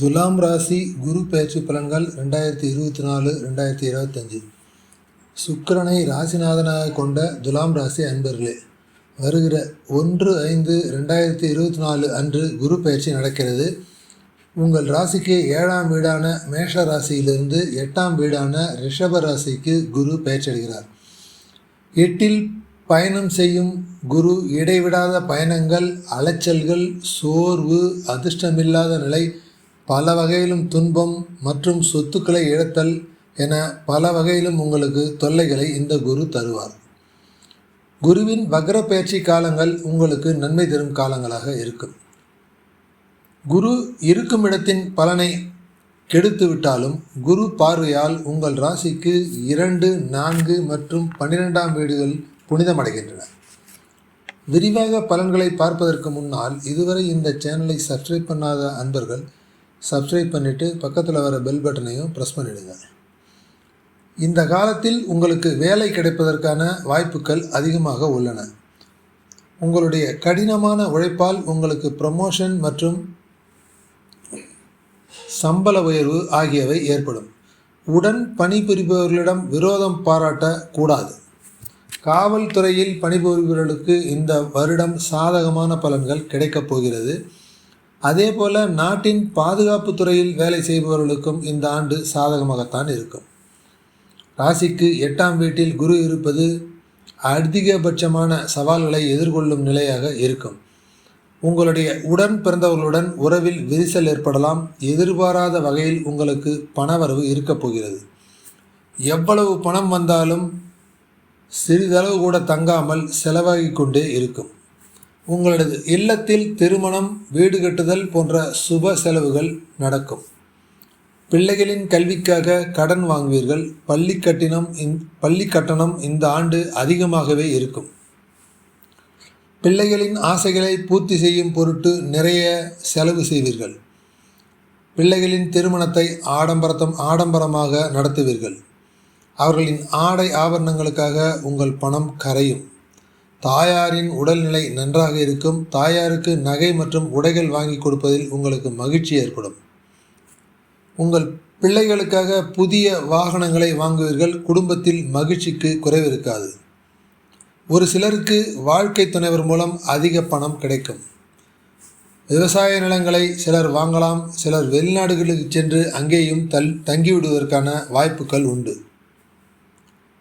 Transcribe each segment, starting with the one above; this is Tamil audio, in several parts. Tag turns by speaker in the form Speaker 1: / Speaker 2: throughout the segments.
Speaker 1: துலாம் ராசி குரு பயிற்சி பலன்கள் ரெண்டாயிரத்தி இருபத்தி நாலு ரெண்டாயிரத்தி இருபத்தஞ்சி. சுக்கரனை ராசிநாதனாக கொண்ட துலாம் ராசி அன்பர்களே வருகிற ஒன்று ஐந்து ரெண்டாயிரத்தி இருபத்தி நாலு அன்று குரு பயிற்சி நடக்கிறது. உங்கள் ராசிக்கு ஏழாம் வீடான மேஷ ராசியிலிருந்து எட்டாம் வீடான ரிஷப ராசிக்கு குரு பயிற்சி அடைகிறார் எட்டில் பயணம் செய்யும் குரு இடைவிடாத பயணங்கள் அலைச்சல்கள் சோர்வு அதிர்ஷ்டமில்லாத நிலை பல வகையிலும் துன்பம் மற்றும் சொத்துக்களை இழத்தல் என பல வகையிலும் உங்களுக்கு தொல்லைகளை இந்த குரு தருவார். குருவின் வக்ர பயிற்சி காலங்கள் உங்களுக்கு நன்மை தரும் காலங்களாக இருக்கும். குரு இருக்கும் இடத்தின் பலனை கெடுத்து விட்டாலும் குரு பார்வையால் உங்கள் ராசிக்கு இரண்டு நான்கு மற்றும் பன்னிரெண்டாம் வீடுகள் புனிதமடைகின்றன. விரிவாக பலன்களை பார்ப்பதற்கு முன்னால் இதுவரை இந்த சேனலை சப்ஸ்கிரைப் பண்ணாத அன்பர்கள் சப்ஸ்கிரைப் பண்ணிவிட்டு பக்கத்தில் வர பெல் பட்டனையும் ப்ரெஸ் பண்ணிவிடுங்க இந்த காலத்தில் உங்களுக்கு வேலை கிடைப்பதற்கான வாய்ப்புகள் அதிகமாக உள்ளன. உங்களுடைய கடினமான உழைப்பால் உங்களுக்கு ப்ரமோஷன் மற்றும் சம்பள உயர்வு ஆகியவை ஏற்படும். உடன் பணிபுரிபவர்களிடம் விரோதம் பாராட்டக்கூடாது. காவல்துறையில் பணிபுரிபவர்களுக்கு இந்த வருடம் சாதகமான பலன்கள் கிடைக்கப் போகிறது. அதே போல் நாட்டின் பாதுகாப்பு துறையில் வேலை செய்பவர்களுக்கும் இந்த ஆண்டு சாதகமாகத்தான் இருக்கும். ராசிக்கு எட்டாம் வீட்டில் குரு இருப்பது அதிகபட்சமான சவால்களை எதிர்கொள்ளும் நிலையாக இருக்கும். உங்களுடைய உடன் பிறந்தவர்களுடன் உறவில் விரிசல் ஏற்படலாம். எதிர்பாராத வகையில் உங்களுக்கு பணவரவு இருக்கப் போகிறது. எவ்வளவு பணம் வந்தாலும் சிறிதளவு கூட தங்காமல் செலவாகி கொண்டே இருக்கும். உங்களது இல்லத்தில் திருமணம் வீடு கட்டுதல் போன்ற சுப செலவுகள் நடக்கும். பிள்ளைகளின் கல்விக்காக கடன் வாங்குவீர்கள். பள்ளி கட்டினம் இந் பள்ளி கட்டணம் இந்த ஆண்டு அதிகமாகவே இருக்கும். பிள்ளைகளின் ஆசைகளை பூர்த்தி செய்யும் பொருட்டு நிறைய செலவு செய்வீர்கள். பிள்ளைகளின் திருமணத்தை ஆடம்பரத்தம் ஆடம்பரமாக நடத்துவீர்கள். அவர்களின் ஆடை ஆபரணங்களுக்காக உங்கள் பணம் கரையும். தாயாரின் உடல்நிலை நன்றாக இருக்கும். தாயாருக்கு நகை மற்றும் உடைகள் வாங்கி கொடுப்பதில் உங்களுக்கு மகிழ்ச்சி ஏற்படும். உங்கள் பிள்ளைகளுக்காக புதிய வாகனங்களை வாங்குவீர்கள். குடும்பத்தில் மகிழ்ச்சிக்கு குறைவிருக்காது. ஒரு சிலருக்கு வாழ்க்கை துணைவர் மூலம் அதிக பணம் கிடைக்கும். விவசாய நிலங்களை சிலர் வாங்கலாம். சிலர் வெளிநாடுகளுக்கு சென்று அங்கேயும் தல் தங்கிவிடுவதற்கான வாய்ப்புகள் உண்டு.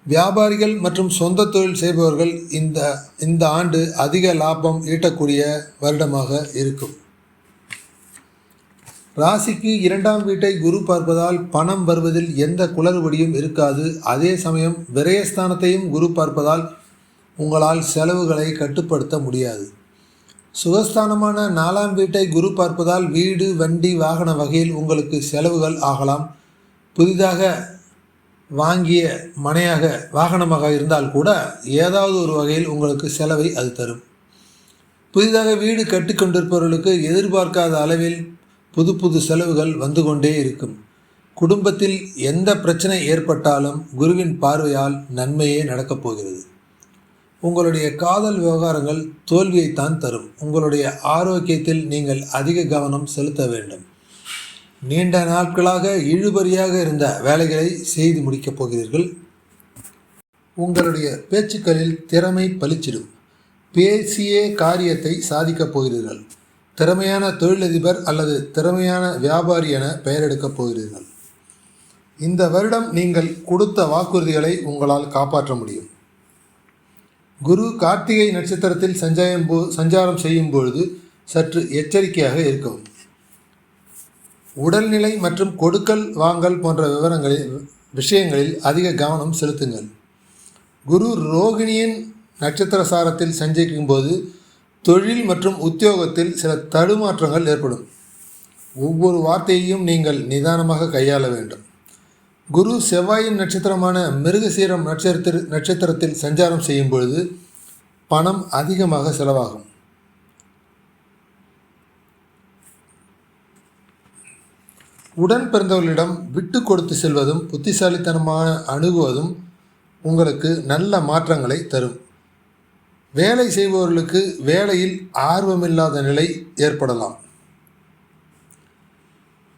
Speaker 1: வியாபாரிகள் மற்றும் சொந்த தொழில் செய்பவர்கள் இந்த இந்த ஆண்டு அதிக லாபம் ஈட்டக்கூடிய வருடமாக இருக்கும். ராசிக்கு இரண்டாம் வீட்டை குரு பார்ப்பதால் பணம் வருவதில் எந்த குளறுபடியும் இருக்காது. அதே சமயம் விரயஸ்தானத்தையும் குரு பார்ப்பதால் உங்களால் செலவுகளை கட்டுப்படுத்த முடியாது. சுகஸ்தானமான நாலாம் வீட்டை குரு பார்ப்பதால் வீடு வண்டி வாகன வகையில் உங்களுக்கு செலவுகள் ஆகலாம். புதிதாக வாங்கிய மனையாக வாகனமாக இருந்தால் கூட ஏதாவது ஒரு வகையில் உங்களுக்கு செலவை அது தரும். புதிதாக வீடு கட்டிக்கொண்டிருப்பவர்களுக்கு எதிர்பார்க்காத அளவில் புது புது செலவுகள் வந்து கொண்டே இருக்கும். குடும்பத்தில் எந்த பிரச்சனை ஏற்பட்டாலும் குருவின் பார்வையால் நன்மையே நடக்கப் போகிறது. உங்களுடைய காதல் விவகாரங்கள் தோல்வியைத்தான் தரும். உங்களுடைய ஆரோக்கியத்தில் நீங்கள் அதிக கவனம் செலுத்த வேண்டும். நீண்ட நாட்களாக இழுபறியாக இருந்த வேலைகளை செய்து முடிக்கப் போகிறீர்கள். உங்களுடைய பேச்சுக்களில் திறமை பளிச்சிடும். பேசியே காரியத்தை சாதிக்கப் போகிறீர்கள். திறமையான தொழிலதிபர் அல்லது திறமையான வியாபாரி என பெயரெடுக்கப் போகிறீர்கள். இந்த வருடம் நீங்கள் கொடுத்த வாக்குறுதிகளை உங்களால் காப்பாற்ற முடியும். குரு கார்த்திகை நட்சத்திரத்தில் சஞ்சாயம் போ சஞ்சாரம் செய்யும் பொழுது சற்று எச்சரிக்கையாக இருக்கவும். உடல்நிலை மற்றும் கொடுக்கல் வாங்கல் போன்ற விவரங்களில் விஷயங்களில் அதிக கவனம் செலுத்துங்கள். குரு ரோகிணியின் நட்சத்திர சாரத்தில் சஞ்சரிக்கும் போது தொழில் மற்றும் உத்தியோகத்தில் சில தடுமாற்றங்கள் ஏற்படும். ஒவ்வொரு வார்த்தையையும் நீங்கள் நிதானமாக கையாள வேண்டும். குரு செவ்வாயின் நட்சத்திரமான மிருகசீரம் நட்சத்திர நட்சத்திரத்தில் சஞ்சாரம் செய்யும் பொழுது பணம் அதிகமாக செலவாகும். உடன் பிறந்தவர்களிடம் விட்டு கொடுத்து செல்வதும் புத்திசாலித்தனமாக அணுகுவதும் உங்களுக்கு நல்ல மாற்றங்களை தரும். வேலை செய்பவர்களுக்கு வேலையில் ஆர்வமில்லாத நிலை ஏற்படலாம்.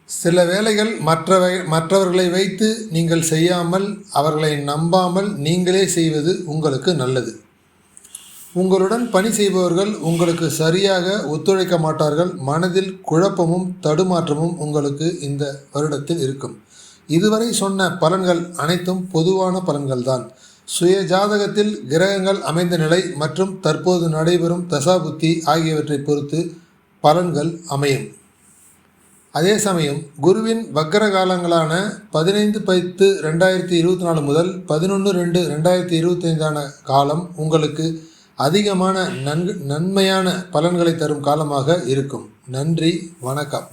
Speaker 1: சில வேலைகள் மற்றவை மற்றவர்களை வைத்து நீங்கள் செய்யாமல் அவர்களை நம்பாமல் நீங்களே செய்வது உங்களுக்கு நல்லது. உங்களுடன் பணி செய்பவர்கள் உங்களுக்கு சரியாக ஒத்துழைக்க மாட்டார்கள். மனதில் குழப்பமும் தடுமாற்றமும் உங்களுக்கு இந்த வருடத்தில் இருக்கும். இதுவரை சொன்ன பலன்கள் அனைத்தும் பொதுவான பலன்கள்தான். சுய ஜாதகத்தில் கிரகங்கள் அமைந்த நிலை மற்றும் தற்போது நடைபெறும் தசாபுத்தி ஆகியவற்றை பொறுத்து பலன்கள் அமையும். அதே சமயம் குருவின் வக்கர காலங்களான பதினைந்து பத்து ரெண்டாயிரத்தி இருபத்தி நாலு முதல் பதினொன்று ரெண்டு ரெண்டாயிரத்தி இருபத்தைந்தான காலம் உங்களுக்கு அதிகமான நன்கு நன்மையான பலன்களை தரும் காலமாக இருக்கும். நன்றி வணக்கம்.